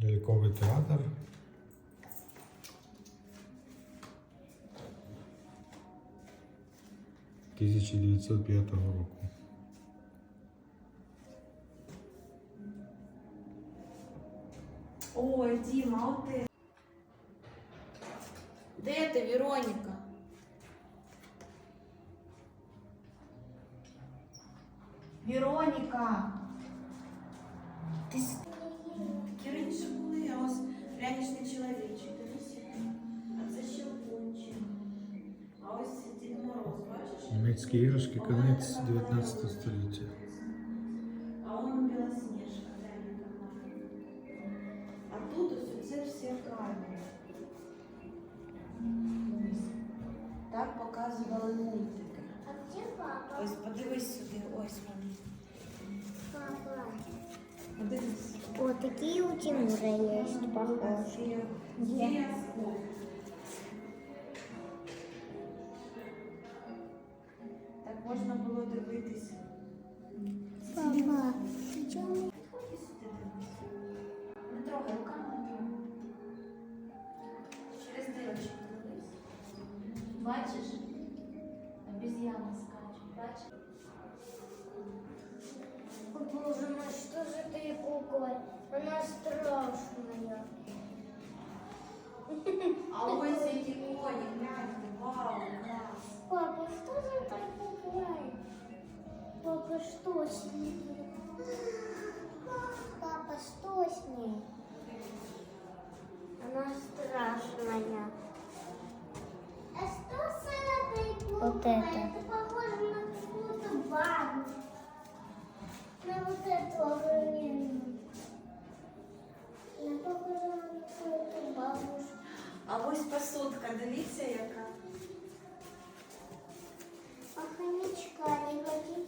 Ляльковий театр. Тисяча дев'ятсот п'ятого року. Ой, Дима, а от ти. Де ти, Вероніка? Вероніка! Бачиш? Німецькі іграшки конець 19 століття. А он Білосніжка, глянь, яка А тут ось це всі камери. Ось. Так показували мультики. А где папа? Ось подивись сюди, ось вони. Папа. Подивись. Вот такие у Тимура есть, похожие. Где? Можна було дивитися. Папа. Дивись. Не трогай руками. Через дирочку дивись. Бачиш? Обезьяна скаче, бачиш? О, Боже мой, что же ты кукла? Она страшная. А ось які коні, гляньте, вау, клас. Папа, что же это кукла? Папа, что с ней? Папа, что с ней? Она страшная. А что с этой куклой? Вот это. Это похоже на какую-то бабу. На вот эту огроменную. Она похожа на какую-то бабушку. А ось посудка, дивіться яка.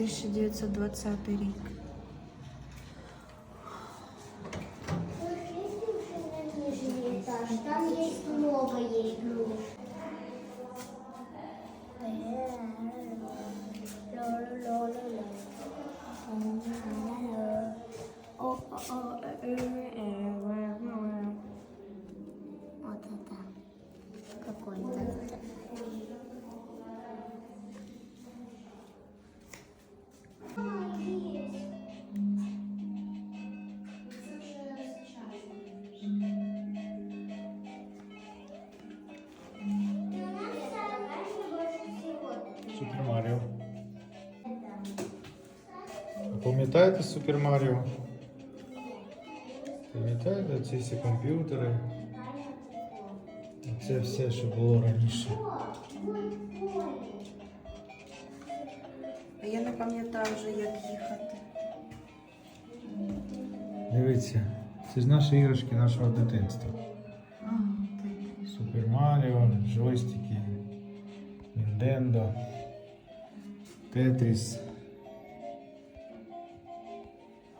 1920 рік. Пам'ятаєте Супер Маріо? Пам'ятаєте ці всі комп'ютери? Це все, що було раніше. А я не пам'ятаю вже, як їхати. Дивіться, це ж наші іграшки нашого дитинства. А. Супер Маріо, джойстики, Ніндендо, Тетріс.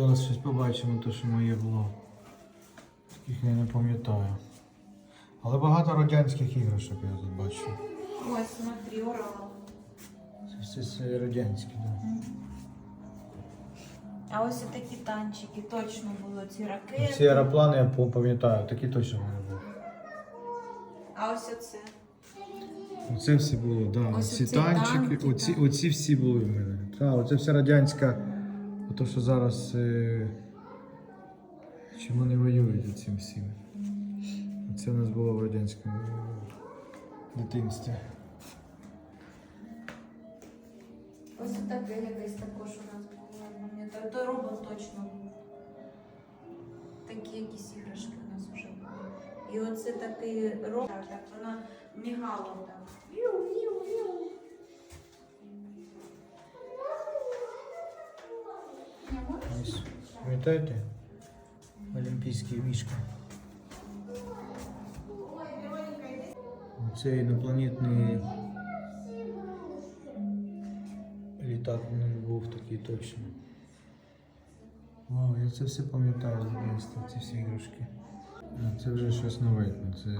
Зараз щось побачимо, те, що моє було. Таких я не пам'ятаю. Але багато радянських іграшок я тут бачу. Ось, смотри, Урал. Це все, все радянські, так. Да. А ось такі танчики, точно було ці ракети. Ці аероплани я пам- пам'ятаю, такі точно в мене були. А ось оце. Оце все було, да. Ці оці танчики, танки, оці, оці всі були в мене. Так, оце вся радянська. Ото, що зараз. Е... Чим вони воюють цим всім. Це у нас було в радянському дитинстві. Ось таке якесь також у нас було. я пам'ятаю. Робот точно був. Такі якісь іграшки у нас вже були. І оце такий робот, так вона мігала так. Пам'ятаєте? Олімпійський мішка. Це інопланетний літак мене був такий точно. Вау, я це все пам'ятаю з дитинства, ці всі іграшки. Це вже щось новеньке, це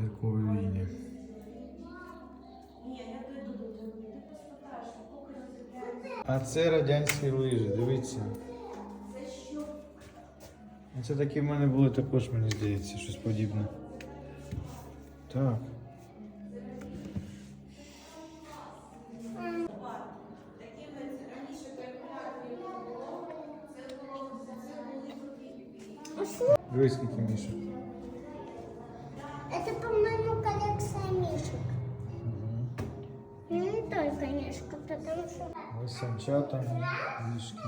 зіркові війни. А це радянські лижі, дивіться. Це такі в мене були також, мені здається, щось подібне. Так. Дивись, скільки мішок. Ну, не потому что... Ось санчата, мішки.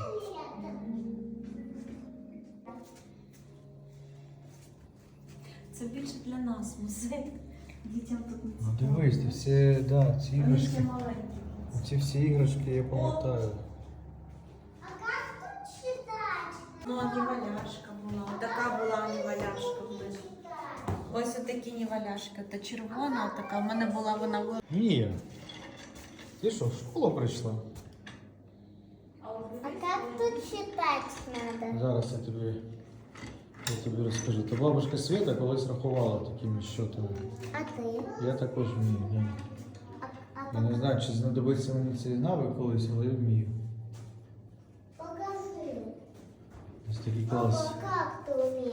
Це більше для нас музей. Дітям тут не Ну дивись, ти всі, да, ці Вони ще іграшки. маленькі. Ці всі іграшки я пам'ятаю. Ну, а неваляшка була. Така була неваляшка ближче. Ось отакі неваляшки. Та червона така. У мене була вона в Ні. Ти що, в школу прийшла? А как тут считать надо? Зараз я тобі, я тобі розкажу. То бабушка Свята колись рахувала такими щотами. А ты? Я також вмію. да. А, а Я не знаю, чи знадобиться мені цей навик колись, але я вмію. покажи. Ось такий Папа, клас. как ты умеешь?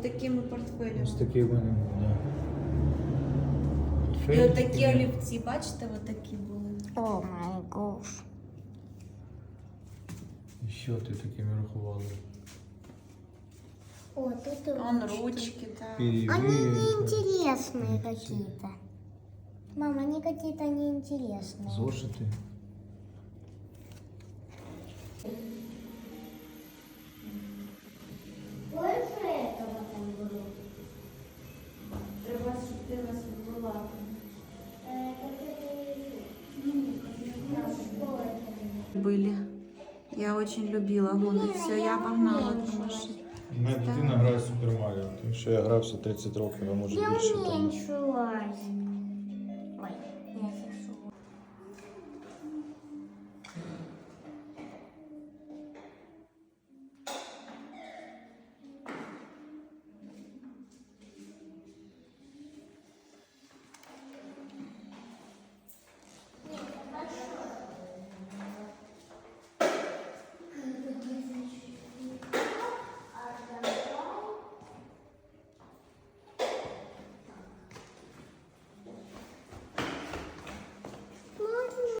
такими портфелями. Ось такий в мене був, да. І Портфель отакі такий. олівці, бачите, отакі були. О май гош. І що ти такими рахувала? О, тут и Вон ручки, так. Они Перевірка. неинтересные какие-то. Мама, они какие-то неинтересные. Зошити. были. Я очень любила гонки. Все, я погнала, тому що. У мене дитина грає в Супер Маріо, тому що я грався 30 років, а може більше. тому. Ой, я